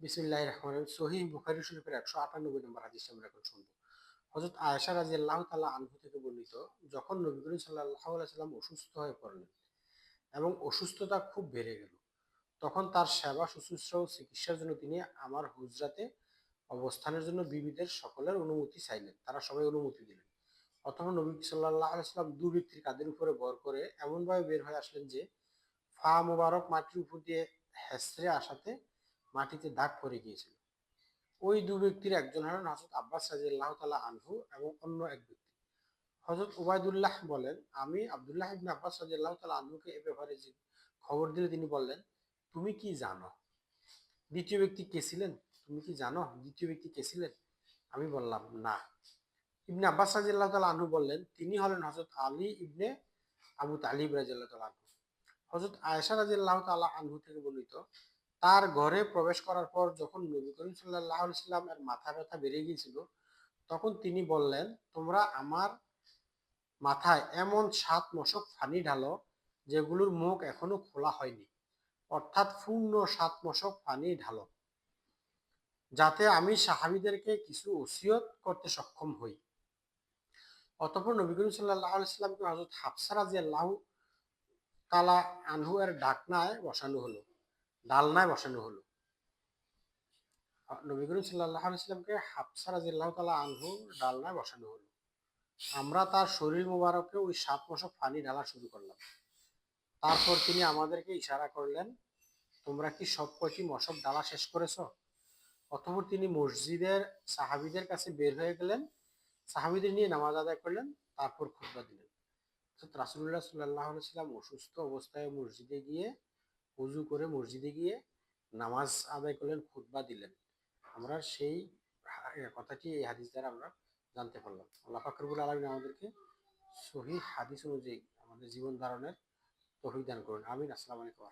বিসমিল্লাহ রহমান রহিম। সহি বুখারি শরীফের একশো আটানব্বই নম্বর হাদিস আমরা এখন শুনব। হজরত আয়েশা রাজি আল্লাহ তালা আনহু থেকে বর্ণিত, যখন নবী করিম সাল্লাহ সাল্লাম অসুস্থ হয়ে পড়লেন এবং অসুস্থতা খুব বেড়ে গেল, তখন তার সেবা, শুশ্রূষা ও চিকিৎসার জন্য তিনি আমার হুজরাতে অবস্থানের জন্য বিবিদের সকলের অনুমতি চাইলেন। তারা সবাই অনুমতি দিলেন। অথবা নবী সাল্লাহ আলাইসাল্লাম দু ব্যক্তির কাদের উপরে বর করে এমনভাবে বের হয়ে আসলেন যে, ফা মোবারক মাটির উপর দিয়ে হেসরে আসাতে মাটিতে দাগ পড়ে গিয়েছিল। ওই দু ব্যক্তির একজন হলেন হজরত আব্বাস রাজিয়াল্লাহ তালা আনহু এবং অন্য এক ব্যক্তি। হজরত উবায়দুল্লাহ বলেন, আমি আবদুল্লাহ ইবনে আব্বাস রাজিয়াল্লাহ তালা আনহুকে এ ব্যাপারে যে খবর দিলে তিনি বললেন, তুমি কি জানো? দ্বিতীয় ব্যক্তি কে ছিলেন? তুমি কি জানো? দ্বিতীয় ব্যক্তি কে ছিলেন? আমি বললাম, না। ইবনে আব্বাস রাজিয়াল্লাহ তালা আনহু বললেন, তিনি হলেন হজরত আলী ইবনে আবু তালিব রাজিয়াল্লাহ তালা আনহু। হজরত আয়েশা রাজিয়াল্লাহ তালা আনহু থেকে বর্ণিত তার ঘরে প্রবেশ করার পর যখন নবী করিম সাল্লাহ সাল্লাম এর মাথা ব্যথা বেড়ে গিয়েছিল, তখন তিনি বললেন, তোমরা আমার মাথায় এমন সাত মশক ফানি ঢালো যেগুলোর মুখ এখনও খোলা হয়নি, অর্থাৎ পূর্ণ সাত মশক পানি ঢালো, যাতে আমি সাহাবিদেরকে কিছু ওসিয়ত করতে সক্ষম হই। অতপর নবী করিম সাল্লাহ আলাইসাল্লামকে হজরত হাফসা রাজি আল্লাহ তালা আনহু এর ডাকনায় বসানো হলো। ডালনায় বসানো হলো। নবী করিম সাল্লাহ আলাইসাল্লামকে হাফসা রাজি আল্লাহ তালা আনহু ডালনায় বসানো হলো। আমরা তার শরীর মোবারকে ওই সাত মশক পানি ঢালা শুরু করলাম। তারপর তিনি আমাদেরকে ইশারা করলেন, তোমরা কি সব কয়টি মশক ডালা শেষ করেছ? অতপর তিনি মসজিদের সাহাবিদের কাছে বের হয়ে গেলেন, সাহাবিদের নিয়ে নামাজ আদায় করলেন, তারপর খুতবা দিলেন। রাসুল্লাহ সাল্লাহ সাল্লাম অসুস্থ অবস্থায় মসজিদে গিয়ে উজু করে মসজিদে গিয়ে নামাজ আদায় করলেন, খুতবা দিলেন। আমরা সেই কথাটি, এই হাদিস দ্বারা আমরা জানতে পারলাম। আল্লাহ ফাকরবুল আলমিন আমাদেরকে সহি হাদিস অনুযায়ী আমাদের জীবন ধারণের তহিদান করুন। আমিন। আসসালামু আলাইকুম